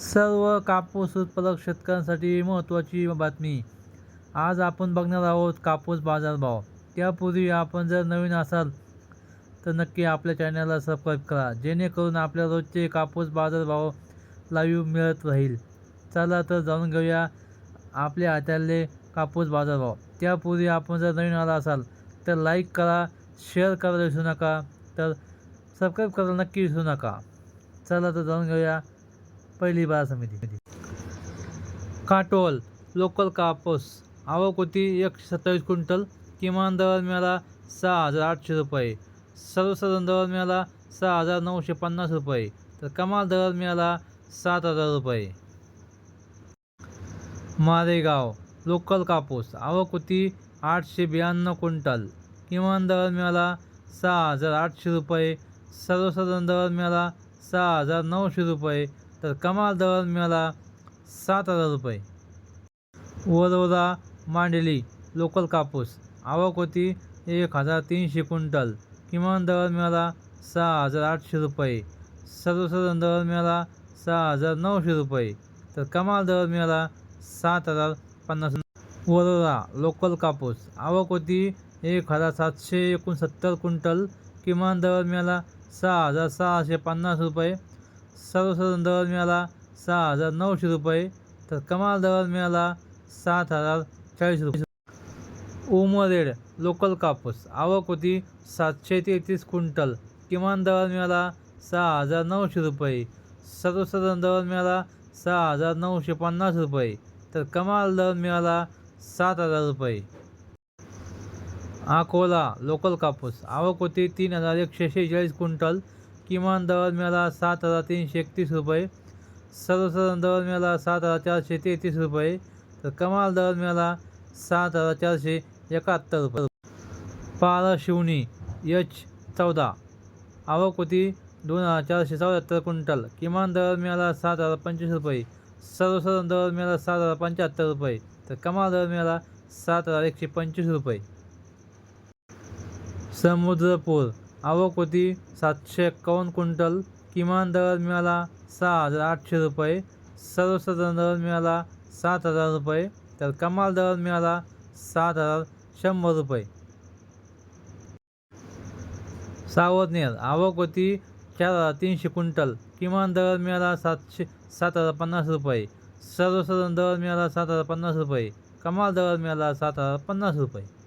सर्व कापूस उत्पादक शेतकऱ्यांसाठी महत्त्वाची बातमी. आज आपण बघणार आहोत कापूस बाजारभाव. त्यापूर्वी आपण जर नवीन असाल तर नक्की आपल्या चॅनलला सबस्क्राईब करा जेणेकरून आपल्या रोजचे कापूस बाजारभाव लाईव्ह मिळत राहील. चला तर जाणून घेऊया आपल्या हातातले कापूस बाजारभाव. त्यापूर्वी आपण जर नवीन आला असाल तर लाईक करा शेअर करायला विसरू नका तर सबस्क्राईब करायला नक्की विसरू नका. चला तर जाणून घेऊया पहिली बाजार समिती. काटोल लोकल कापूस. आवक होती एकशे सत्तावीस क्विंटल. किमान दर मिळाला सहा हजार आठशे रुपये. सर्वसाधारण दर मिळाला सहा हजार नऊशे पन्नास रुपये. तर कमाल दर मिळाला सात हजार रुपये. मारेगाव लोकल कापूस. आवक होती आठशे ब्याण्णव क्विंटल. किमान दर मिळाला सहा हजार आठशे रुपये. सर्वसाधारण दर मिळाला सहा हजार नऊशे रुपये. तर कमाल दर मिळाला सात हजार रुपये. वरोरा मांडली लोकल कापूस. आवक होती एक हजार तीनशे क्विंटल. किमान दर मिळाला सहा हजार आठशे रुपये. सर्वसाधारण दर मिळाला सहा हजार नऊशे रुपये. तर कमाल दर मिळाला सात हजार पन्नास. वरोरा लोकल कापूस. आवक होती एक हजार सातशे एकोणसत्तर क्विंटल. किमान दर मिळाला सहा हजार सहाशे पन्नास रुपये. सर्वसाधारण दर मिळाला सहा हजार नऊशे रुपये तर कमाल दर मिळाला सात हजार चाळीस रुपये. उमरेड लोकल कापूस. आवक होती सातशे तेहतीस क्विंटल. किमान दर मिळाला सहा हजार नऊशे रुपये. सर्वसाधारण दर मिळाला सहा हजार नऊशे पन्नास रुपये तर कमाल दर मिळाला सात हजार रुपये. अकोला लोकल कापूस. आवक होती तीन हजार एकशे शेहेचाळीस क्विंटल किमान दर मिळाला सात हजार तीनशे एकतीस रुपये. सर्वसाधारण दर मिळाला सात हजार चारशे तेहतीस रुपये. तर कमाल दर मिळाला सात हजार चारशे एकाहत्तर रुपये. पारा शिवणी एच चौदा. आवक होती दोन हजार चारशे चौऱ्याहत्तर क्विंटल. किमान दर मिळाला सात हजार पंचवीस रुपये. सर्वसाधारण दर मिळाला सात हजार पंच्याहत्तर रुपये. तर कमाल दर मिळाला सात हजार एकशे पंचवीस रुपये. समुद्रपूर आवक होती सातशे एक्कावन्न क्विंटल. किमान दर मिळाला सहा हजार आठशे रुपये. सर्वसाधारण दर मिळाला सात हजार रुपये. तर कमाल दर मिळाला सात हजार शंभर रुपये. सावरनेर आवक होती चार हजार तीनशे क्विंटल. किमान दर मिळाला सातशे सात हजार पन्नास रुपये. सर्वसाधारण दर मिळाला सात हजार पन्नास रुपये. कमाल दर मिळाला सात हजार पन्नास रुपये.